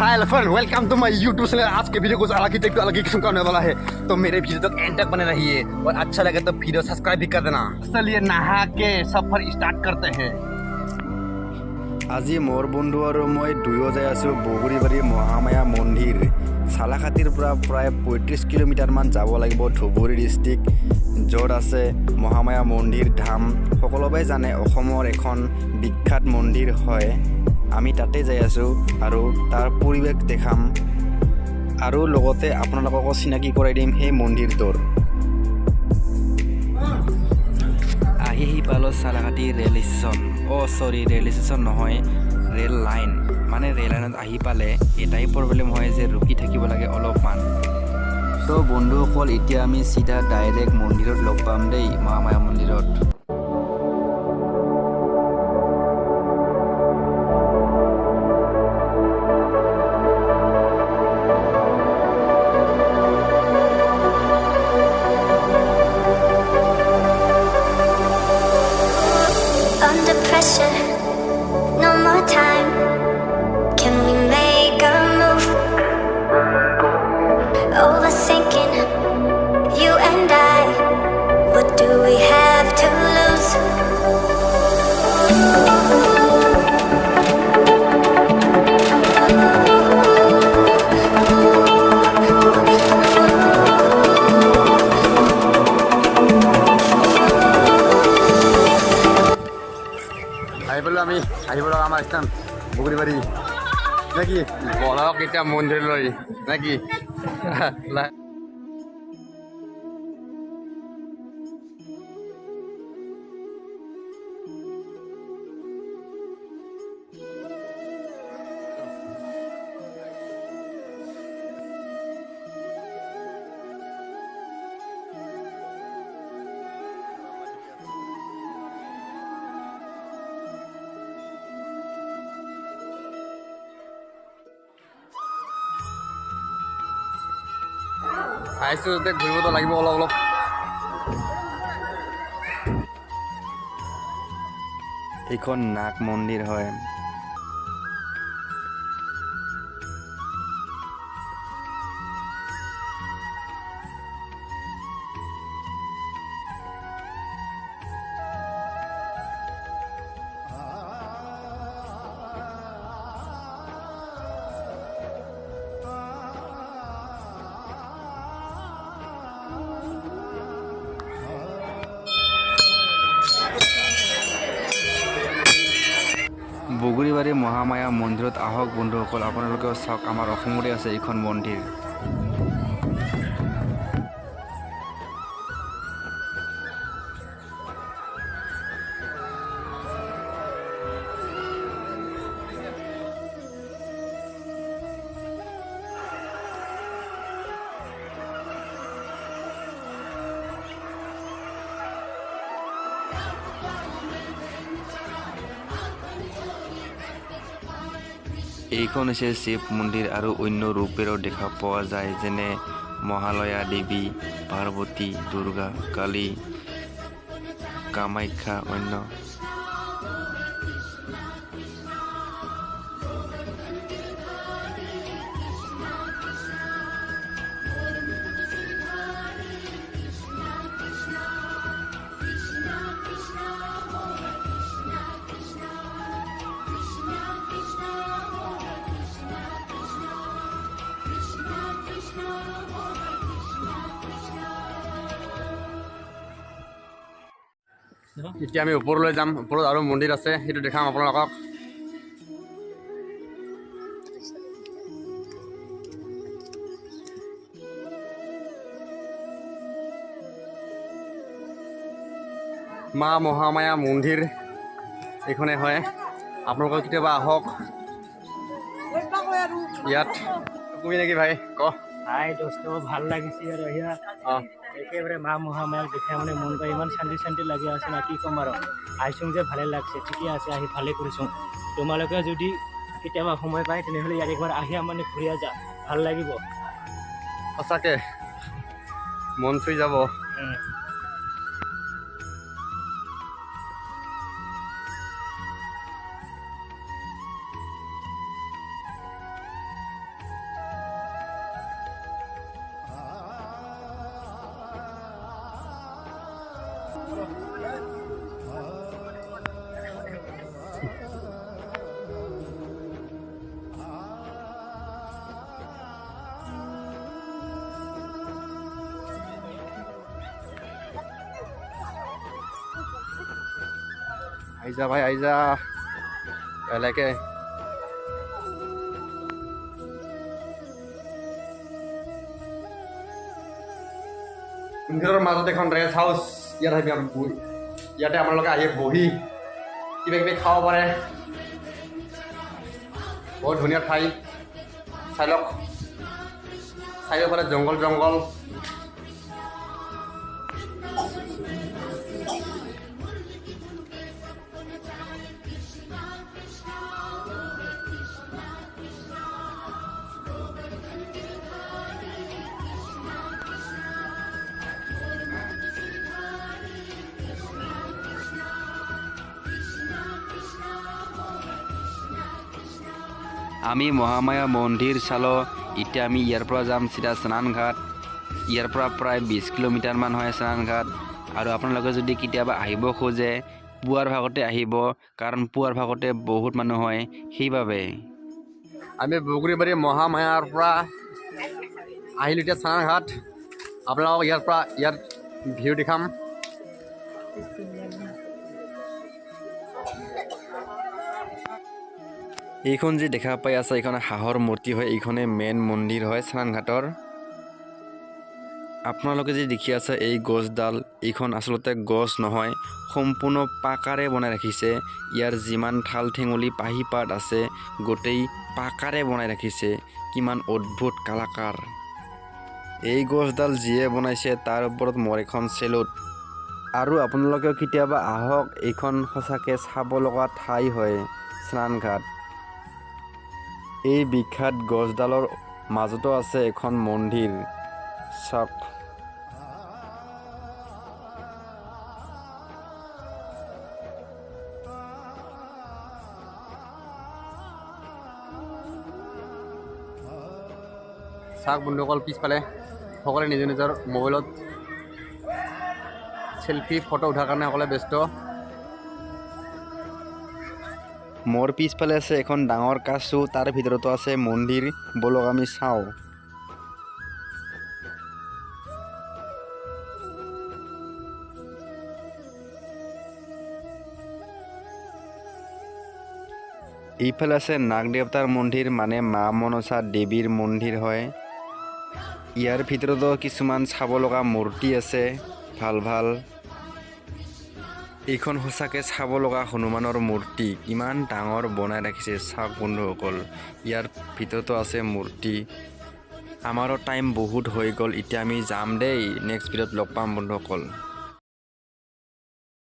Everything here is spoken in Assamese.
hi friend welcome to my YouTube channel आज के वीडियो कुछ अलग ही टाइप का अलग ही किस्म का होने वाला है तो मेरे वीडियो तक एंड तक बने रहिए और अच्छा लगे तो वीडियो सब्सक्राइब भी कर देना चलिए नहा के सफर स्टार्ट करते हैं আজি মোৰ বন্ধু আৰু মই দুয়ো যাই আছোঁ বগৰীবাৰী মহামায়া মন্দিৰ চালাখাটিৰ পৰা প্ৰায় পঁয়ত্ৰিছ কিলোমিটাৰমান যাব লাগিব ধুবুৰী ডিষ্ট্ৰিক্ট য'ত আছে মহামায়া মন্দিৰ ধাম সকলোৱে জানে অসমৰ এখন বিখ্যাত মন্দিৰ হয় আমি তাতে যাই আছোঁ আৰু তাৰ পৰিৱেশ দেখাম। আৰু লগতে আপোনালোককো চিনাকি কৰাই দিম সেই মন্দিৰটোৰ আহি আহি পালোঁ চালাকাটি ৰেল ষ্টেচন। অ' চৰি, ৰেল ষ্টেচন নহয়, ৰেল লাইন। মানে ৰেল লাইনত আহি পালে এটাই প্ৰব্লেম হয় যে ৰখি থাকিব লাগে অলপমান। ত' বন্ধুসকল, এতিয়া আমি চিধা ডাইৰেক্ট মন্দিৰত লগ পাম দেই মহামায়া মন্দিৰত। আমার স্থান বুকুরি বাড়ি। নাকি? বলা এটা মন্দির নাকি? আহিছোঁ যেতিয়া ঘূৰিবতো লাগিব অলপ অলপ। এইখন নাগ মন্দিৰ হয়। বগৰীবাৰী মহামায়া মন্দিৰত আহক বন্ধুসকল আপোনালোকেও চাওক আমাৰ অসমৰে আছে এইখন মন্দিৰ। এইখন হৈছে শিৱ মন্দিৰ আৰু অন্য ৰূপেৰেও দেখা পোৱা যায় যেনে মহালয়া দেৱী পাৰ্বতী দুৰ্গা কালী কামাখ্যা অন্য এতিয়া আমি ওপৰলৈ যাম। ওপৰত আৰু মন্দিৰ আছে সেইটো দেখাম আপোনালোকক। মা মহামায়া মন্দিৰ এইখনে হয়। আপোনালোকৰ কেতিয়াবা আহক। ইয়াত। তুমি নেকি ভাই? ক। হাই দোস্ত ভালো লাগিছে আৰু। একেবাৰে মা মহামায়াক দেখে মানে মনটো ইমান শান্তি শান্তি লাগি আছে না কি ক'ম আৰু? আহিছোঁ যে ভালে লাগছে ঠিকে আছে আহি ভালে কৰিছোঁ। তোমালোকে যদি কেতিয়াবা সময় পায় তেনেহ'লে ইয়াত একবাৰ আহি মানে ঘূৰি যা ভাল লাগিব। সঁচাকৈ মন চুই যাব। আইজা ভাই আইজা। এলাকে ইন্দ্রর মাজত এখন রেস্ট হাউস। ইয়াত বহি ইয়াতে আপোনালোকে আহি বহি কিবা কিবি খাব পাৰে বহুত ধুনীয়া ঠাই চাই লওক চাৰিওফালে জংঘল জংঘল আমি মহামায়া মন্দিৰ চালোঁ। এতিয়া আমি ইয়াৰ পৰা যাম চিধা স্নানঘাট। ইয়াৰ পৰা প্ৰায় বিছ কিলোমিটাৰমান হয় স্নানঘাট। আৰু আপোনালোকে যদি কেতিয়াবা আহিব খোজে পুৱাৰ ভাগতে আহিব কাৰণ পুৱাৰ ভাগতে বহুত মানুহ হয় সেইবাবে। আমি বগৰীবাৰী মহামায়াৰ পৰা আহিলোঁ এতিয়া চানাঘাট আপোনালোকক ইয়াৰ পৰা ইয়াত ভিউ দেখাম। এইখন যি দেখা পাই আছে এইখন হাঁহৰ মূৰ্তি হয় এইখনে মেইন মন্দিৰ হয় স্নানঘাটৰ। আপোনালোকে যি দেখি আছে এই গছডাল এইখন আচলতে গছ নহয় সম্পূৰ্ণ পাকাৰে বনাই ৰাখিছে। ইয়াৰ যিমান ঠাল ঠেঙুলি পাহি পাত আছে গোটেই পাকাৰে বনাই ৰাখিছে। কিমান অদ্ভুত কালাকাৰ। এই গছডাল যিয়ে বনাইছে তাৰ ওপৰত মোৰ এখন চেলুট। আৰু আপোনালোকেও কেতিয়াবা আহক এইখন সঁচাকৈ চাব লগা ঠাই হয় স্নানঘাট। এই বিখ্যাত গছডালৰ মাজতো আছে এখন মন্দিৰ। চাওক। চাওক বন্ধুসকল পিছফালে সকলোৱে নিজৰ নিজৰ মোবাইলত চেলফি ফটো উঠাৰ কাৰণে সকলোৱে ব্যস্ত। মোৰ পিছফালে আছে এখন ডাঙৰ কাচু তাৰ ভিতৰতো আছে মন্দিৰ বলক আমি চাওঁ। এইফালে আছে নাগ দেৱতাৰ মন্দিৰ মানে মা মনসা দেৱীৰ মন্দিৰ হয়। ইয়াৰ ভিতৰতো কিছুমান চাব লগা মূৰ্তি আছে ভাল ভাল। এইখন সঁচাকে চাব লগা হনুমানৰ মূৰ্তি। কিমান ডাঙৰ বনাই ৰাখিছে চাওক বন্ধুসকল। ইয়াৰ ভিতৰতো আছে মূৰ্তি। আমাৰো টাইম বহুত হৈ গ'ল, এতিয়া আমি যাম দেই। নেক্সট ভিডিঅ'ত লগ পাম বন্ধুসকল।